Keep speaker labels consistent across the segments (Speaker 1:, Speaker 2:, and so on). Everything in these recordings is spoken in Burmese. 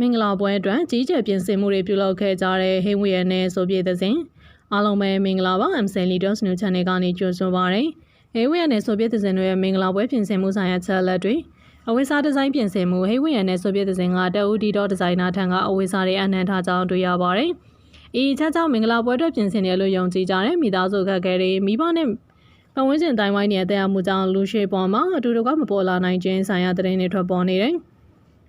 Speaker 1: မင်္ဂလာပွဲအတွက်ကြီးကျယ်ပြင်ဆင်မှုတွေပြုလုပ်ခဲ့ကြတဲ့ဟိန်းဝီယန်နဲ့ဆိုပြေသစဉ်အားလုံးပဲမင်္ဂလာပါ MC Leaders New Channel ကနေကြိုဆိုပါရစေ။ဟိန်းဝီယန်နဲ့ဆိုပြေသစဉ်တို့ရဲ့မင်္ဂလာပွဲပြင်ဆင်မှုဆိုင်ရာချက်လက်တွေအဝိစားဒီဇိုင်းပြင်ဆင်မှုဟိန်းဝီယန်နဲ့ဆိုပြေသစဉ်ကတအူဒီတော့ဒီဇိုင်နာထံကအဝိစားတွေအနှံထားကြောင်းတွေ့ရပါတယ်။ဤချက်ကြောင့်မင်္ဂလာပွဲအတွက်ပြင်ဆင်တယ်လို့ယုံကြည်ကြတဲ့မိသားစုခက်ခဲတွေမိဘနဲ့ပတ်ဝန်းကျင်တိုင်းဝိုင်းရဲ့တရားမှုကြောင့်လူရှိပေါ်မှာအတူတကွမပေါ်လာနိုင်ခြင်းဆိုင်ရာသတင်းတွေထွက်ပေါ်နေတယ်။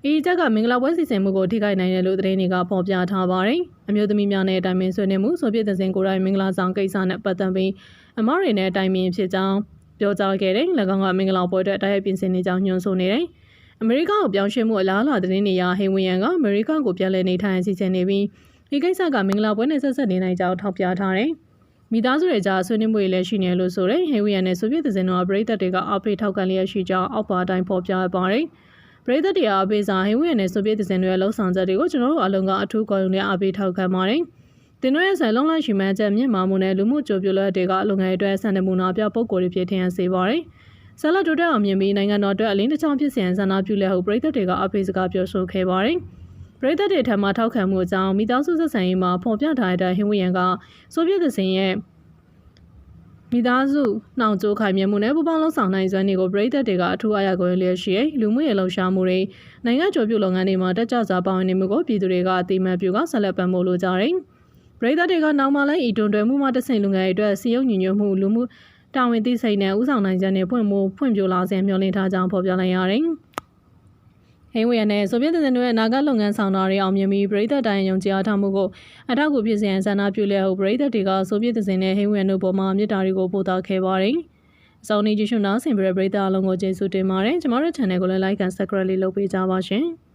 Speaker 1: ဤချက်ကမင်္ဂလာပွဲစီစဉ်မှုကိုထိခိုက်နိုင်တယ်လို့သတင်းတွေကဖော်ပြထားပါတယ်။အမျိုးသမီးများနဲ့တိုင်ပင်ဆွေးနွေးမှုဆိုပြတဲ့စဉ်ကိုယ်တိုင်မင်္ဂလာဆောင်ကိစ္စနဲ့ပတ်သက်ပြီးအမရီနဲ့တိုင်ပင်ဖြစ်ကြောင်းပြောကြားခဲ့တယ်။၎င်းကမင်္ဂလာပွဲအတွက်တိုက်ရိုက်ပြင်ဆင်နေကြောင်းညွှန်ဆိုနေတယ်။အမေရိကကိုပြောင်းရွှေ့မှုအလားအလာသတင်းတွေအရဟိန်ဝီယန်ကအမေရိကကိုပြန်လည်နေထိုင်စီစဉ်နေပြီးဒီကိစ္စကမင်္ဂလာပွဲနဲ့ဆက်ဆက်နေနိုင်ကြောင်းထောက်ပြထားတယ်။မိသားစုတွေကြားဆွေးနွေးမှုတွေလည်းရှိနေလို့ဆိုတဲ့ဟိန်ဝီယန်နဲ့ဆိုဗီယက်သင်းတို့ကပြည်သက်တွေကအောက်ဖေးထောက်ခံလျက်ရှိကြောင်းအောက်ပါတိုင်းဖော်ပြပါတယ်။ ပရိသတ်တရားအပေးစာဟိဝေနဲ့ဆိုဗီယက်သင်းတွေရဲ့လှုပ်ဆောင်ချက်တွေကိုကျွန်တော်တို့အလုံးကအထူးကော်ရုံနဲ့အားပေးထောက်ခံပါတယ်။တင်တို့ရဲ့ဆယ်လုံးလိုက်ရှိမှန်းချက်မြင့်မာမှုနဲ့လူမှုကြိုပြလက်တွေကအလုံငယ်အတွက်ဆန္ဒမှုနာပြပုံကိုယ်တွေဖြစ်ထင်စေပါတယ်။ဆလတ်တိုတက်အောင်မြင်ပြီးနိုင်ငံတော်အတွက်အလင်းတစ်ချောင်းဖြစ်စဉ်ဆန္ဒပြုလက်ဟုပရိသတ်တွေကအပေးစကားပြောဆိုခဲ့ပါတယ်။ပရိသတ်တွေထံမှထောက်ခံမှုအကြောင်းမိသားစုဆက်ဆံရေးမှာဖော်ပြထားတဲ့ဟိဝေယံကဆိုဗီယက်သင်းရဲ့ မိသားစုနှောင်ကြိုးခိုင်မြဲမှုနဲ့ပူပေါင်းလုံးဆောင်နိုင်စွမ်းတွေကိုပြည်သက်တွေကအထူးအားရကိုလျက်ရှိရဲ့လူမှုရေးလှုပ်ရှားမှုတွေနိုင်ငံကျော်ပြုလုပ်ငန်းတွေမှာတက်ကြွစွာပါဝင်နေမှုကိုပြည်သူတွေကအတိမတ်ပြုကဆက်လက်ပံ့ပိုးလိုကြတယ်။ပြည်သက်တွေကနောက်မှလည်းဤတွင်တွယ်မှုမှတဆင့်လူငယ်တွေအတွက်စီယုံညီညွတ်မှုလူမှုတာဝန်သိစိတ်နဲ့ဥဆောင်နိုင်ခြင်းတွေဖွင့်မှုဖွင့်ပြလာစေမျှော်လင့်ထားကြောင်းဖော်ပြလိုက်ရတယ်။ ဟိန်းဝေရနဲ့ဆိုဗီယက်ပြည်တို့ရဲ့အနာဂတ်လုပ်ငန်းဆောင်တာတွေအောင်မြင်ပြီးပြည်သက်တိုင်းယုံကြည်အားထားမှုကိုအထောက်အကူဖြစ်စေရန်ဆန္ဒပြုလျက်ဟုပြည်သက်တွေကဆိုဗီယက်ပြည်နဲ့ဟိန်းဝေရတို့ပေါ်မှာမြစ်တာတွေကိုပို့သခဲ့ပါတယ်။အစောင်းနေကြည့်ရှုနားဆင်ပြတဲ့ပြည်သက်အလုံးကိုကျေးဇူးတင်ပါတယ်။ကျမတို့ channel ကိုလည်း like and subscribe လေးလုပ်ပေးကြပါရှင်။